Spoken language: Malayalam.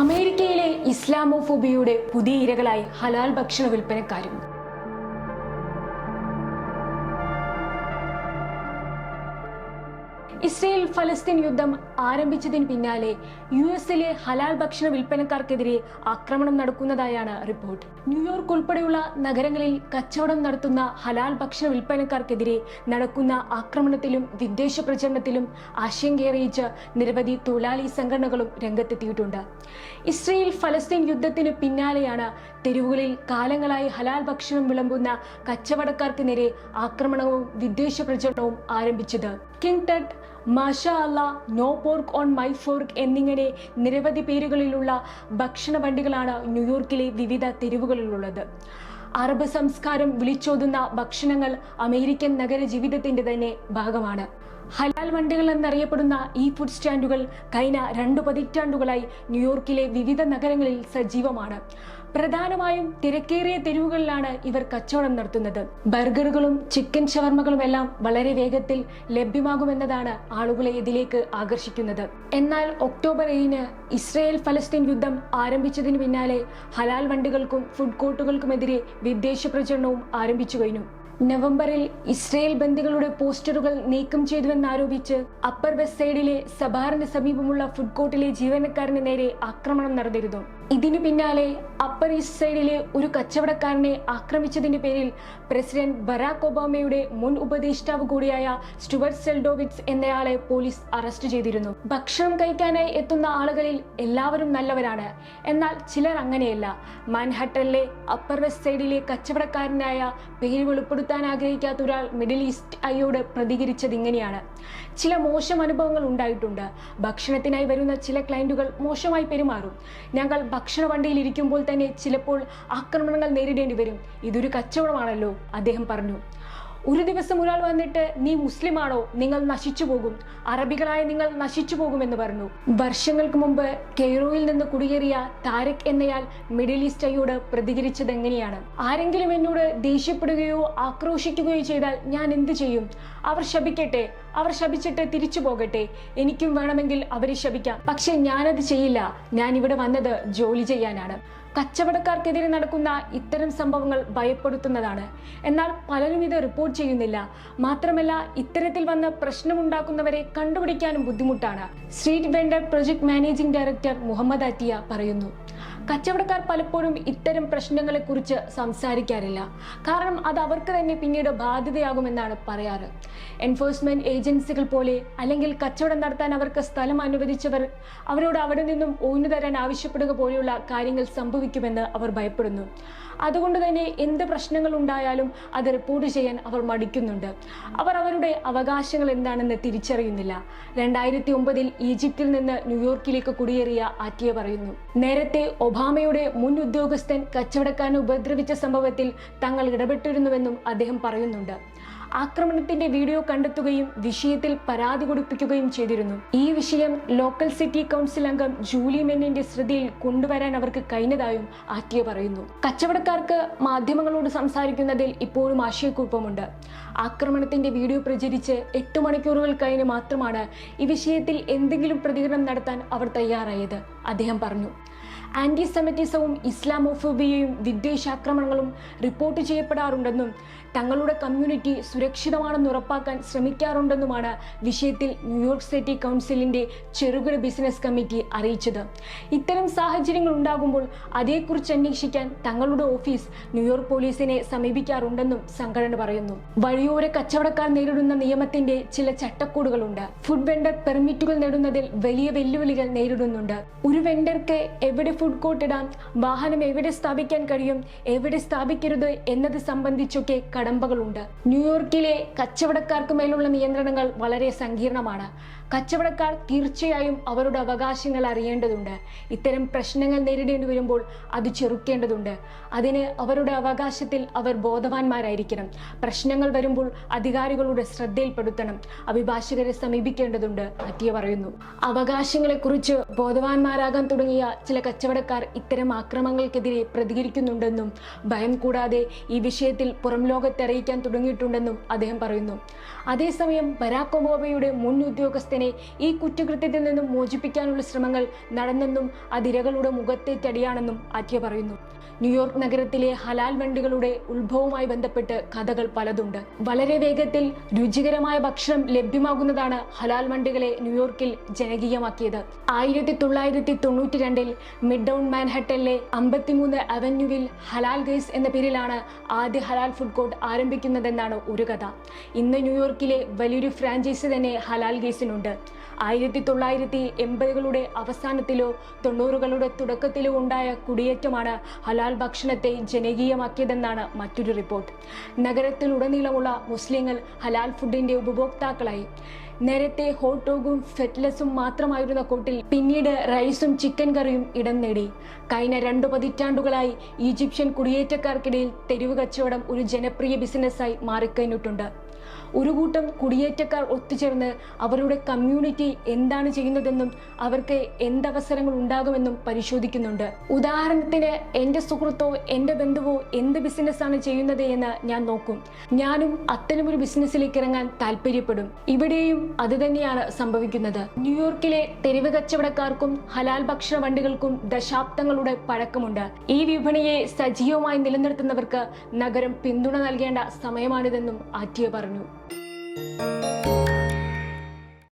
അമേരിക്കയിലെ ഇസ്ലാമോഫോബിയയുടെ പുതിയ ഇരകളായി ഹലാൽ ഭക്ഷണ വിൽപ്പനക്കാരും. ഇസ്രയേൽ ഫലസ്തീൻ യുദ്ധം ആരംഭിച്ചതിന് പിന്നാലെ യു എസിലെ ഹലാൽ ഭക്ഷണ വിൽപ്പനക്കാർക്കെതിരെ ആക്രമണം നടക്കുന്നതായാണ് റിപ്പോർട്ട്. ന്യൂയോർക്ക് ഉൾപ്പെടെയുള്ള നഗരങ്ങളിൽ കച്ചവടം നടത്തുന്ന ഹലാൽ ഭക്ഷണ വിൽപ്പനക്കാർക്കെതിരെ നടക്കുന്ന ആക്രമണത്തിലും വിദ്വേഷ പ്രചരണത്തിലും ആശങ്കയറിയിച്ച് നിരവധി തൊഴിലാളി സംഘടനകളും രംഗത്തെത്തിയിട്ടുണ്ട്. ഇസ്രയേൽ ഫലസ്തീൻ യുദ്ധത്തിന് പിന്നാലെയാണ് തെരുവുകളിൽ കാലങ്ങളായി ഹലാൽ ഭക്ഷണം വിളമ്പുന്ന കച്ചവടക്കാർക്ക് നേരെ ആക്രമണവും വിദ്വേഷ പ്രചരണവും ആരംഭിച്ചത്. കിങ് ടട്ട് മാഷ അല്ല no pork on my fork എന്നിങ്ങനെ നിരവധി പേരുകളിലുള്ള ഭക്ഷണ വണ്ടികളാണ് ന്യൂയോർക്കിലെ വിവിധ തെരുവുകളിലുള്ളത്. അറബ് സംസ്കാരം വിളിച്ചോതുന്ന ഭക്ഷണങ്ങൾ അമേരിക്കൻ നഗര ജീവിതത്തിന്റെ തന്നെ ഭാഗമാണ്. ഹലാൽ വണ്ടികൾ എന്നറിയപ്പെടുന്ന ഈ ഫുഡ് സ്റ്റാൻഡുകൾ കഴിഞ്ഞ രണ്ടു പതിറ്റാണ്ടുകളായി ന്യൂയോർക്കിലെ വിവിധ നഗരങ്ങളിൽ സജീവമാണ്. പ്രധാനമായും തിരക്കേറിയ തെരുവുകളിലാണ് ഇവർ കച്ചവടം നടത്തുന്നത്. ബർഗറുകളും ചിക്കൻ ഷവർമകളും എല്ലാം വളരെ വേഗത്തിൽ ലഭ്യമാകുമെന്നതാണ് ആളുകളെ ഇതിലേക്ക് ആകർഷിക്കുന്നത്. എന്നാൽ ഒക്ടോബർ ഏഴിന് ഇസ്രയേൽ ഫലസ്തീൻ യുദ്ധം ആരംഭിച്ചതിന് പിന്നാലെ ഹലാൽ വണ്ടികൾക്കും ഫുഡ് കോർട്ടുകൾക്കുമെതിരെ വിദ്വേഷ പ്രചരണവും ആരംഭിച്ചു കഴിഞ്ഞു. നവംബറിൽ ഇസ്രയേൽ ബന്ദികളുടെ പോസ്റ്ററുകൾ നീക്കം ചെയ്തുവെന്നാരോപിച്ച് അപ്പർ വെസ്റ്റ് സൈഡിലെ സബാറിന് സമീപമുള്ള ഫുഡ് കോർട്ടിലെ ജീവനക്കാരന് നേരെ ആക്രമണം നടന്നിരുന്നു. ഇതിനു പിന്നാലെ അപ്പർ ഈസ്റ്റ് സൈഡിലെ ഒരു കച്ചവടക്കാരനെ ആക്രമിച്ചതിന്റെ പേരിൽ പ്രസിഡന്റ് ബറാക് ഒബാമയുടെ മുൻ ഉപദേഷ്ടാവ് കൂടിയായ സ്റ്റുവർട്ട് സെൽഡോവിറ്റ്സ് എന്നയാളെ പോലീസ് അറസ്റ്റ് ചെയ്തിരുന്നു. ഭക്ഷണം കഴിക്കാനായി എത്തുന്ന ആളുകളിൽ എല്ലാവരും നല്ലവരാണ്. എന്നാൽ ചിലർ അങ്ങനെയല്ല. മാൻഹട്ടനിലെ അപ്പർ വെസ്റ്റ് സൈഡിലെ കച്ചവടക്കാരനായ പേര് വെളിപ്പെടുത്താൻ ആഗ്രഹിക്കാത്ത ഒരാൾ മിഡിൽ ഈസ്റ്റ് ഐയോട് പ്രതികരിച്ചത് ഇങ്ങനെയാണ്. ചില മോശം അനുഭവങ്ങൾ ഉണ്ടായിട്ടുണ്ട്. ഭക്ഷണത്തിനായി വരുന്ന ചില ക്ലയന്റുകൾ മോശമായി പെരുമാറും. ഞങ്ങൾ ഭക്ഷണ വണ്ടിയിൽ ഇരിക്കുമ്പോൾ തന്നെ ചിലപ്പോൾ ആക്രമണങ്ങൾ നേരിടേണ്ടി വരും. ഇതൊരു കച്ചവടമാണല്ലോ അദ്ദേഹം പറഞ്ഞു. ഒരു ദിവസം ഒരാൾ വന്നിട്ട് നീ മുസ്ലിമാണോ? നിങ്ങൾ നശിച്ചു പോകും. അറബികളായ നിങ്ങൾ നശിച്ചു പോകുമെന്ന് പറഞ്ഞു. വർഷങ്ങൾക്ക് മുമ്പ് കെയ്റോയിൽ നിന്ന് കുടിയേറിയ താരക് എന്നയാൾ മിഡിൽ ഈസ്റ്റ് അയ്യോട് പ്രതികരിച്ചത് എങ്ങനെയാണ് ആരെങ്കിലും എന്നോട് ദേഷ്യപ്പെടുകയോ ആക്രോശിക്കുകയോ ചെയ്താൽ ഞാൻ എന്ത് ചെയ്യും? അവർ ശപിക്കട്ടെ അവർ ശപിച്ചിട്ട് തിരിച്ചു പോകട്ടെ. എനിക്കും വേണമെങ്കിൽ അവരെ ശപിക്കാം. പക്ഷെ ഞാനത് ചെയ്യില്ല. ഞാൻ ഇവിടെ വന്നത് ജോലി ചെയ്യാനാണ്. കച്ചവടക്കാർക്കെതിരെ നടക്കുന്ന ഇത്തരം സംഭവങ്ങൾ ഭയപ്പെടുത്തുന്നതാണ്. എന്നാൽ പലരും ഇത് റിപ്പോർട്ട് ചെയ്യുന്നില്ല. മാത്രമല്ല ഇത്തരത്തിൽ വന്ന് പ്രശ്നമുണ്ടാക്കുന്നവരെ കണ്ടുപിടിക്കാനും ബുദ്ധിമുട്ടാണ്. Street vendor project managing director Mohamed Attia പറയുന്നു. കച്ചവടക്കാർ പലപ്പോഴും ഇത്തരം പ്രശ്നങ്ങളെക്കുറിച്ച് സംസാരിക്കാറില്ല. കാരണം അത് അവർക്ക് തന്നെ പിന്നീട് ബാധ്യതയാകുമെന്നാണ് പറയാറ്. എൻഫോഴ്സ്മെന്റ് ഏജൻസികൾ പോലെ അല്ലെങ്കിൽ കച്ചവടം നടത്താൻ അവർക്ക് സ്ഥലം അനുവദിച്ചവർ അവരോട് അവിടെ നിന്നും ഊന്നു തരാൻ ആവശ്യപ്പെടുക പോലെയുള്ള കാര്യങ്ങൾ സംഭവിക്കുമെന്ന് അവർ ഭയപ്പെടുന്നു. അതുകൊണ്ട് തന്നെ എന്ത് പ്രശ്നങ്ങൾ ഉണ്ടായാലും അത് റിപ്പോർട്ട് ചെയ്യാൻ അവർ മടിക്കുന്നുണ്ട്. അവർ അവരുടെ അവകാശങ്ങൾ എന്താണെന്ന് തിരിച്ചറിയുന്നില്ല. രണ്ടായിരത്തി ഒമ്പതിൽ ഈജിപ്തിൽ നിന്ന് ന്യൂയോർക്കിലേക്ക് കുടിയേറിയ ആറ്റിയ പറയുന്നു നേരത്തെ ഒബാമയുടെ മുൻ ഉദ്യോഗസ്ഥൻ കച്ചവടക്കാരനെ ഉപദ്രവിച്ച സംഭവത്തിൽ തങ്ങൾ ഇടപെട്ടിരുന്നുവെന്നും അദ്ദേഹം പറയുന്നുണ്ട്. ആക്രമണത്തിന്റെ വീഡിയോ കണ്ടെത്തുകയും വിഷയത്തിൽ പരാതി കൊടുപ്പിക്കുകയും ചെയ്തിരുന്നു. ഈ വിഷയം ലോക്കൽ സിറ്റി കൗൺസിൽ അംഗം ജൂലി മെന്നിന്റെ ശ്രദ്ധയിൽ കൊണ്ടുവരാൻ അവർക്ക് കഴിഞ്ഞതായും ആറ്റിയ പറയുന്നു. കച്ചവടക്കാർക്ക് മാധ്യമങ്ങളോട് സംസാരിക്കുന്നതിൽ ഇപ്പോഴും ആശയക്കുഴപ്പമുണ്ട്. ആക്രമണത്തിന്റെ വീഡിയോ പ്രചരിച്ച് എട്ട് മണിക്കൂറുകൾ കഴിഞ്ഞ് മാത്രമാണ് ഈ വിഷയത്തിൽ എന്തെങ്കിലും പ്രതികരണം നടത്താൻ അവർ തയ്യാറായത് അദ്ദേഹം പറഞ്ഞു. ആന്റി സെമറ്റിസവും ഇസ്ലാമോഫോബിയയും വിദ്വേഷാക്രമണങ്ങളും റിപ്പോർട്ട് ചെയ്യപ്പെടാറുണ്ടെന്നും തങ്ങളുടെ കമ്മ്യൂണിറ്റി സുരക്ഷിതമാണെന്ന് ഉറപ്പാക്കാൻ ശ്രമിക്കാറുണ്ടെന്നുമാണ് വിഷയത്തിൽ ന്യൂയോർക്ക് സിറ്റി കൗൺസിലിന്റെ ചെറുകിട ബിസിനസ് കമ്മിറ്റി അറിയിച്ചത്. ഇത്തരം സാഹചര്യങ്ങൾ ഉണ്ടാകുമ്പോൾ അതേക്കുറിച്ച് അന്വേഷിക്കാൻ തങ്ങളുടെ ഓഫീസ് ന്യൂയോർക്ക് പോലീസിനെ സമീപിക്കാറുണ്ടെന്നും സംഘടന പറയുന്നു. വഴിയോര കച്ചവടക്കാർ നേരിടുന്ന നിയമത്തിന്റെ ചില ചട്ടക്കൂടുകളുണ്ട്. ഫുഡ് വെണ്ടർ പെർമിറ്റുകൾ നേടുന്നതിൽ വലിയ വെല്ലുവിളികൾ നേരിടുന്നുണ്ട്. ഒരു വെണ്ടർക്ക് എവിടെ ഫുഡ് കോർട്ട് ഇടാം വാഹനം എവിടെ സ്ഥാപിക്കാൻ കഴിയും എവിടെ സ്ഥാപിക്കരുത് എന്നത് സംബന്ധിച്ചൊക്കെ കടമ്പകളുണ്ട്. ന്യൂയോർക്കിലെ കച്ചവടക്കാർക്ക് മേലുള്ള നിയന്ത്രണങ്ങൾ വളരെ സങ്കീർണമാണ്. കച്ചവടക്കാർ തീർച്ചയായും അവരുടെ അവകാശങ്ങൾ അറിയേണ്ടതുണ്ട്. ഇത്തരം പ്രശ്നങ്ങൾ നേരിടേണ്ടി വരുമ്പോൾ അത് ചെറുക്കേണ്ടതുണ്ട്. അതിന് അവരുടെ അവകാശത്തിൽ അവർ ബോധവാന്മാരായിരിക്കണം. പ്രശ്നങ്ങൾ വരുമ്പോൾ അധികാരികളുടെ ശ്രദ്ധയിൽപ്പെടുത്തണം. അഭിഭാഷകരെ സമീപിക്കേണ്ടതുണ്ട് അറ്റിയ പറയുന്നു. അവകാശങ്ങളെക്കുറിച്ച് ബോധവാന്മാരാകാൻ തുടങ്ങിയ ചില കച്ചവടക്കാർ ഇത്തരം ആക്രമണങ്ങൾക്കെതിരെ പ്രതികരിക്കുന്നുണ്ടെന്നും ഭയം കൂടാതെ ഈ വിഷയത്തിൽ പുറം ലോകത്തെ അറിയിക്കാൻ തുടങ്ങിയിട്ടുണ്ടെന്നും അദ്ദേഹം പറയുന്നു. അതേസമയം ബരാക് ഒബാമയുടെ മുൻ ഉദ്യോഗസ്ഥനെ ഈ കുറ്റകൃത്യത്തിൽ നിന്നും മോചിപ്പിക്കാനുള്ള ശ്രമങ്ങൾ നടന്നെന്നും അതിരകളുടെ മുഖത്തെ ചടിയാണെന്നും ആറ്റ്യ പറയുന്നു. ന്യൂയോർക്ക് നഗരത്തിലെ ഹലാൽ വണ്ടികളുടെ ഉത്ഭവവുമായി ബന്ധപ്പെട്ട് കഥകൾ പലതുണ്ട്. വളരെ വേഗത്തിൽ രുചികരമായ ഭക്ഷണം ലഭ്യമാകുന്നതാണ് ഹലാൽ വണ്ടികളെ ന്യൂയോർക്കിൽ ജനകീയമാക്കിയത്. ആയിരത്തി തൊള്ളായിരത്തി തൊണ്ണൂറ്റി രണ്ടിൽ മിഡ് ഡൗൺ മാൻഹട്ടനിലെ അമ്പത്തിമൂന്ന് അവന്യൂവിൽ ഹലാൽ ഗൈസ് എന്ന പേരിലാണ് ആദ്യ ഹലാൽ ഫുഡ് കോർട്ട് ആരംഭിക്കുന്നതെന്നാണ് ഒരു കഥ. ഇന്ന് ന്യൂയോർക്കിലെ വലിയൊരു ഫ്രാഞ്ചൈസി തന്നെ ഹലാൽ ഗൈസിനുണ്ട്. ആയിരത്തി തൊള്ളായിരത്തി എൺപതുകളുടെ അവസാനത്തിലോ തൊണ്ണൂറുകളുടെ തുടക്കത്തിലോ ഉണ്ടായ കുടിയേറ്റമാണ് ഹലാൽ ഭക്ഷണത്തെ ജനകീയമാക്കിയതെന്നാണ് മറ്റൊരു റിപ്പോർട്ട് നഗരത്തിലുടനീളമുള്ള മുസ്ലിങ്ങൾ ഹലാൽ ഫുഡിന്റെ ഉപഭോക്താക്കളായി. നേരത്തെ ഹോട്ട് ഡോഗും ഫെറ്റ്ലെസും മാത്രമായിരുന്ന കൂട്ടിൽ പിന്നീട് റൈസും ചിക്കൻ കറിയും ഇടം നേടി. കഴിഞ്ഞ രണ്ടു പതിറ്റാണ്ടുകളായി ഈജിപ്ഷ്യൻ കുടിയേറ്റക്കാർക്കിടയിൽ തെരുവ് കച്ചവടം ഒരു ജനപ്രിയ ബിസിനസ്സായി മാറിക്കഴിഞ്ഞിട്ടുണ്ട്. ഒരു കൂട്ടം കുടിയേറ്റക്കാർ ഒത്തുചേർന്ന് അവരുടെ കമ്മ്യൂണിറ്റി എന്താണ് ചെയ്യുന്നതെന്നും അവർക്ക് എന്തവസരങ്ങൾ ഉണ്ടാകുമെന്നും പരിശോധിക്കുന്നുണ്ട്. ഉദാഹരണത്തിന് എന്റെ സുഹൃത്തോ എന്റെ ബന്ധുവോ എന്ത് ബിസിനസ്സാണ് ചെയ്യുന്നത് എന്ന് ഞാൻ നോക്കും. ഞാനും അത്തരമൊരു ബിസിനസ്സിലേക്ക് ഇറങ്ങാൻ താല്പര്യപ്പെടും. ഇവിടെയും അത് തന്നെയാണ് സംഭവിക്കുന്നത്. ന്യൂയോർക്കിലെ തെരുവ് കച്ചവടക്കാർക്കും ഹലാൽ ഭക്ഷണ വണ്ടികൾക്കും ദശാബ്ദങ്ങളുടെ പഴക്കമുണ്ട്. ഈ വിപണിയെ സജീവമായി നിലനിർത്തുന്നവർക്ക് നഗരം പിന്തുണ നൽകേണ്ട സമയമാണിതെന്നും ആറ്റിയ പറഞ്ഞു.